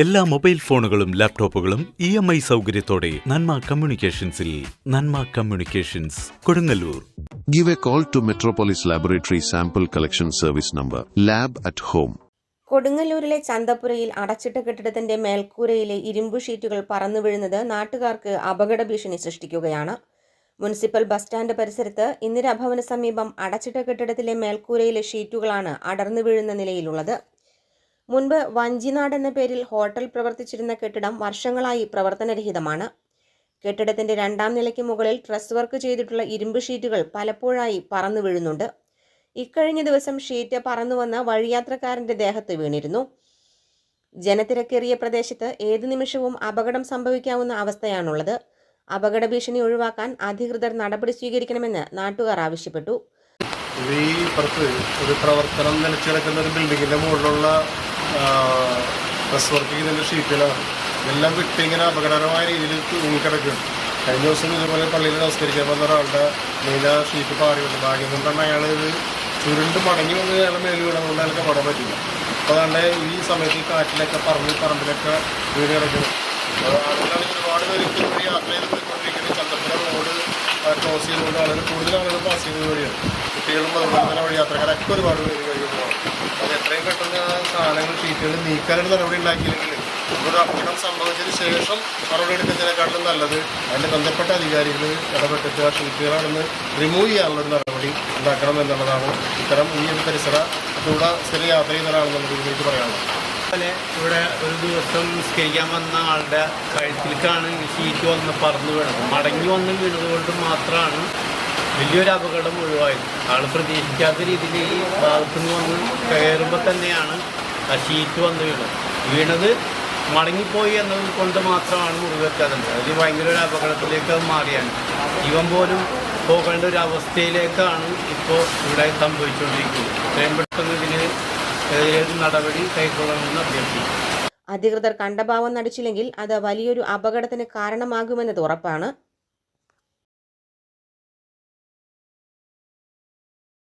എല്ലാ മൊബൈൽ ഫോണുകളും ലാപ്ടോപ്പുകളും ഇ എം ഐ സൗകര്യത്തോടെ നന്മ കമ്മ്യൂണിക്കേഷൻസിൽ Nanma communications Kodungallur. Give a call to Metropolis laboratory sample collection service number lab at home കൊടുങ്ങല്ലൂരിലെ ചന്തപ്പുരയിൽ അടച്ചിട്ട കെട്ടിടത്തിന്റെ മേൽക്കൂരയിലെ ഇരുമ്പു ഷീറ്റുകൾ പറന്നു വീഴുന്നത് നാട്ടുകാർക്ക് അപകട ഭീഷണി സൃഷ്ടിക്കുകയാണ്. മുനിസിപ്പൽ ബസ് സ്റ്റാൻഡ് പരിസരത്ത് ഇന്ദിരാഭവന് സമീപം അടച്ചിട്ട കെട്ടിടത്തിലെ മേൽക്കൂരയിലെ ഷീറ്റുകളാണ് അടർന്നു വീഴുന്ന നിലയിലുള്ളത്. മുൻപ് വഞ്ചിനാട് എന്ന പേരിൽ ഹോട്ടൽ പ്രവർത്തിച്ചിരുന്ന കെട്ടിടം വർഷങ്ങളായി പ്രവർത്തനരഹിതമാണ്. കെട്ടിടത്തിന്റെ രണ്ടാം നിലയ്ക്ക് മുകളിൽ ട്രസ് വർക്ക് ചെയ്തിട്ടുള്ള ഇരുമ്പ് ഷീറ്റുകൾ പലപ്പോഴായി പറന്നു വീഴുന്നുണ്ട്. ഇക്കഴിഞ്ഞ ദിവസം ഷീറ്റ് പറന്നു വന്ന വഴിയാത്രക്കാരന്റെ ദേഹത്ത് വീണിരുന്നു. ജനത്തിരക്കേറിയ പ്രദേശത്ത് ഏതു നിമിഷവും അപകടം സംഭവിക്കാവുന്ന അവസ്ഥയാണുള്ളത്. അപകട ഭീഷണി ഒഴിവാക്കാൻ അധികൃതർ നടപടി സ്വീകരിക്കണമെന്ന് നാട്ടുകാർ ആവശ്യപ്പെട്ടു. ഈ ഇപ്പുറത്ത് ഒരു പ്രവർത്തനം നിലച്ചു കിടക്കുന്ന ഒരു ബിൽഡിങ്ങിന്റെ മുകളിലുള്ള ഡ്രസ് വർക്ക് ചെയ്തതിന്റെ ഷീറ്റിലാണ് ഇതെല്ലാം വിട്ട് ഇങ്ങനെ അപകടകരമായ രീതിയിൽ തൂങ്ങിക്കിടക്കുകയാണ്. കഴിഞ്ഞ ദിവസം ഇതുപോലെ പള്ളിയിൽ നമസ്കരിക്കാൻ വന്ന ഒരാളുടെ നീല ഷീറ്റ് പാറി വന്നു ഭാഗ്യം കൊണ്ടാണ് അയാൾ ഇത് ചുരുണ്ട് മടങ്ങി വന്ന് അയാളെ മേലിൽ വീടാൻ അയാൾക്ക് പടം പറ്റില്ല. അപ്പോൾ അതുകൊണ്ട് ഈ സമയത്ത് ഈ കാറ്റിലൊക്കെ പറമ്പിൽ പറമ്പിലൊക്കെ വീട് കിടക്കുന്നു. അതുകൊണ്ടാണ് ഒരുപാട് പേര് ക്രോസ് ചെയ്തുകൊണ്ട് വളരെ കൂടുതൽ ആളുകൾ പാസ് ചെയ്യുന്നത് വഴിയാണ് കുട്ടികളും അതുപോലെ തന്നെ വഴിയാത്രക്കാരൊക്കെ ഒരുപാട് പേര് കഴിയുമ്പോൾ അത് എത്രയും പെട്ടെന്ന് ആ സാധനങ്ങൾ ഷീറ്റുകൾ നീക്കാനൊരു നടപടി ഉണ്ടാക്കിയില്ലെങ്കിൽ ഒരു അപകടം സംഭവിച്ചതിന് ശേഷം നടപടി എടുക്കുന്നതിനെക്കാട്ടിലും നല്ലത് അതിന്റെ ബന്ധപ്പെട്ട അധികാരികൾ ഇടപെട്ടിട്ട് ആ ഷീറ്റുകളാണെന്ന് റിമൂവ് ചെയ്യാനുള്ള നടപടി ഉണ്ടാക്കണം എന്നുള്ളതാണ് ഇത്തരം ഈ ഒരു പരിസര കൂടെ സ്ഥിരം യാത്ര ചെയ്യുന്ന ഒരാളെന്നുള്ള രീതിയിലേക്ക് പറയാനുള്ളത്. അതുപോലെ ഇവിടെ ഒരു ദിവസം നിസ്കരിക്കാൻ വന്ന ആളുടെ കഴുത്തിലേക്കാണ് ഷീറ്റ് വന്ന് പറന്ന് വീണത്. മടങ്ങി വന്ന് വീണത് കൊണ്ട് മാത്രമാണ് വലിയൊരു അപകടം ഒഴിവായത്. ആൾ പ്രതീക്ഷിക്കാത്ത രീതിയിൽ ഈ ഭാഗത്തു നിന്ന് വന്ന് കയറുമ്പോൾ തന്നെയാണ് ആ ഷീറ്റ് വന്ന് വീണത്. വീണത് മടങ്ങിപ്പോയി എന്നത് കൊണ്ട് മാത്രമാണ് മുറിവെക്കാതുണ്ട് അതിൽ ഭയങ്കര ഒരു അപകടത്തിലേക്ക് മാറിയാണ്. ജീവൻ പോലും പോകേണ്ട ഒരു അവസ്ഥയിലേക്കാണ് ഇപ്പോൾ ഇവിടെ സംഭവിച്ചുകൊണ്ടിരിക്കുന്നത്. എത്രയും പെട്ടെന്ന് ഇതിന് നടപടി കൈക്കൊള്ളണമെന്ന് അഭ്യർത്ഥിക്കുന്നു. അധികൃതർ കണ്ടഭാവം നടിച്ചില്ലെങ്കിൽ അത് വലിയൊരു അപകടത്തിന് കാരണമാകുമെന്നത് ഉറപ്പാണ്.